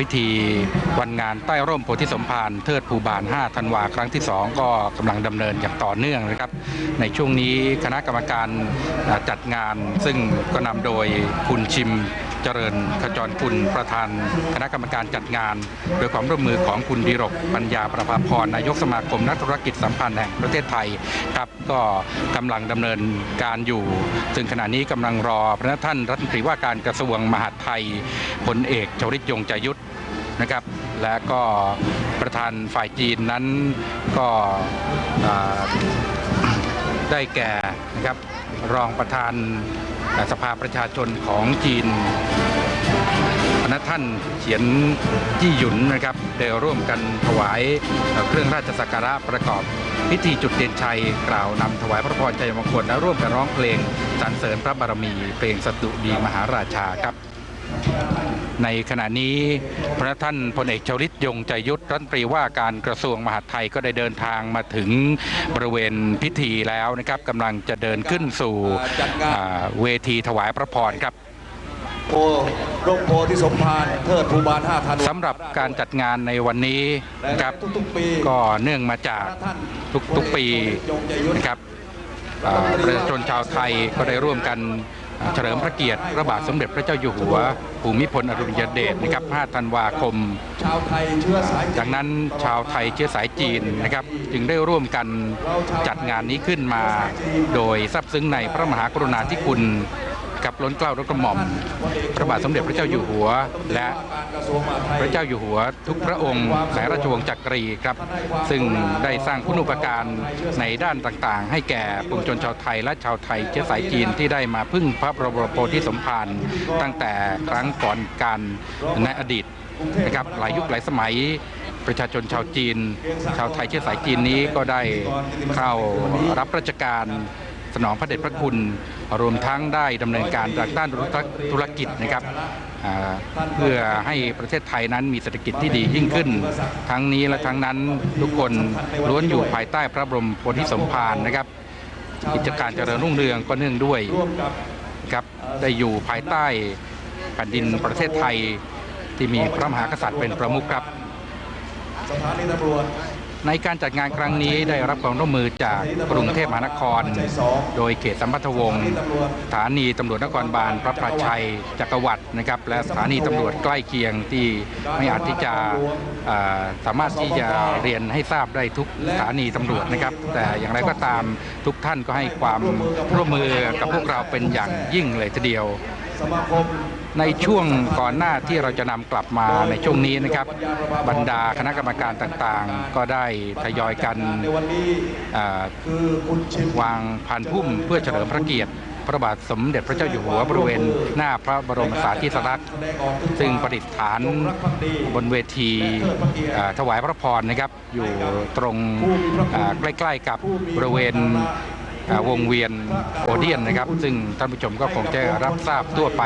พิธีวันงานใต้ร่มโพธิสมภารเทิดภูบาล 5 ธันวาครั้งที่ 2 ก็กำลังดำเนินอย่างต่อเนื่องนะครับ ในช่วงนี้คณะกรรมการจัดงานซึ่งก็นำโดยคุณชิม เจริญขจรคุณประธานคณะกรรมการจัดงาน โดยความร่วมมือของคุณดีรกปัญญาประภาพรนายกสมาคมนักธุรกิจสัมพันธ์แห่งประเทศไทยครับก็กำลังดำเนินการอยู่ ซึ่งขณะนี้กำลังรอพระท่านรัฐมนตรีว่าการกระทรวงมหาดไทยพลเอกชวริตยงใจยุทธนะครับ และก็ประธานฝ่ายจีนนั้นก็ได้แก่นะครับ รองประธานสภาประชาชนของจีนพนักท่านเขียนจี้หยุนนะครับได้ร่วมกันถวายเอ่อเครื่องราชสักการะประกอบ พิธีจุดเด่นชัยกล่าวนำถวายพระพรชัยมงคลและร่วมกันร้องเพลงสรรเสริญพระบารมีเพลงสตุดีมหาราชาครับ ในขณะนี้พระท่านพลเอกชวลิตยงใจยุทธรัฐมนตรีว่าการกระทรวงมหาดไทยก็ได้เดินทางมาถึงบริเวณพิธีแล้วนะครับกำลังจะเดินขึ้นสู่อ่าเวทีถวายพระพรครับโพร่มโพธิสมภารเทิดภูบาล5ธันวาสำหรับการจัดงานในวันนี้นะครับทุกๆปีก็เนื่องมาจากทุกๆปีนะครับอ่าประชาชนชาวไทยก็ได้ร่วมกันอ่า เฉลิมพระเกียรติพระบาทสมเด็จพระเจ้าอยู่หัว ภูมิพลอดุลยเดชนะครับ 5 ธันวาคมชาวไทยเชื้อสายดังนั้นชาวไทยเชื้อสายจีนนะครับ จึงได้ร่วมกันจัดงานนี้ขึ้นมา โดยซับซึ้งในพระมหากรุณาธิคุณ กับล้นเกล้าล้นกระหม่อมพระบาทสมเด็จพระเจ้าอยู่หัว และพระเจ้าอยู่หัว ทุกพระองค์ในราชวงศ์จักรีครับ ซึ่งได้สร้างคุณูปการในด้านต่างๆ ให้แก่ปวงชนชาวไทยและชาวไทยเชื้อสายจีนที่ได้มาพึ่งพระบรมโพธิสมภารตั้งแต่ครั้งก่อนการในอดีตนะครับหลายยุคหลายสมัยประชาชนชาวจีน ชาวไทยเชื้อสายจีนนี้ก็ได้เข้ารับราชการสนองพระเดชพระคุณ รวมทั้งได้ดำเนินการจากด้านธุรกิจนะครับเพื่อให้ประเทศไทยนั้นมีเศรษฐกิจที่ดียิ่งขึ้น ทั้งนี้และทั้งนั้นทุกคนล้วนอยู่ภายใต้พระบรมโพธิสมภารนะครับ กิจการเจริญรุ่งเรืองก็เนื่องด้วยครับได้อยู่ภายใต้แผ่นดินประเทศไทยที่มีพระมหากษัตริย์เป็นประมุขครับสถานีตำรวจ ในการจัดงานครั้งนี้ได้รับความร่วมมือจากกรุงเทพมหานคร โดยเขตสัมพัทธวงศ์สถานีตำรวจนครบาลพระพราชัยจักรวรรดินะครับ และสถานีตำรวจใกล้เคียงที่ไม่อาจที่จะสามารถที่จะเรียนให้ทราบได้ทุกสถานีตำรวจนะครับ แต่อย่างไรก็ตามทุกท่านก็ให้ความร่วมมือกับพวกเราเป็นอย่างยิ่งเลยทีเดียว ในช่วงก่อนหน้าที่เราจะนำกลับมาในช่วงนี้นะครับ บรรดาคณะกรรมการต่างๆ ก็ได้ทยอยกันวาคือคุณชิมวางพันพุ่มเพื่อเฉลิมพระเกียรติพระบาทสมเด็จพระเจ้าอยู่หัวบริเวณหน้าพระบรมสารีริลักษณ์ซึ่งประดิษฐานบนเวทีถวายพระพรนะครับ อยู่ตรงใกล้ๆกับบริเวณ วงเวียนโอเดียนนะครับ ซึ่งท่านผู้ชมก็คงจะรับทราบทั่วไป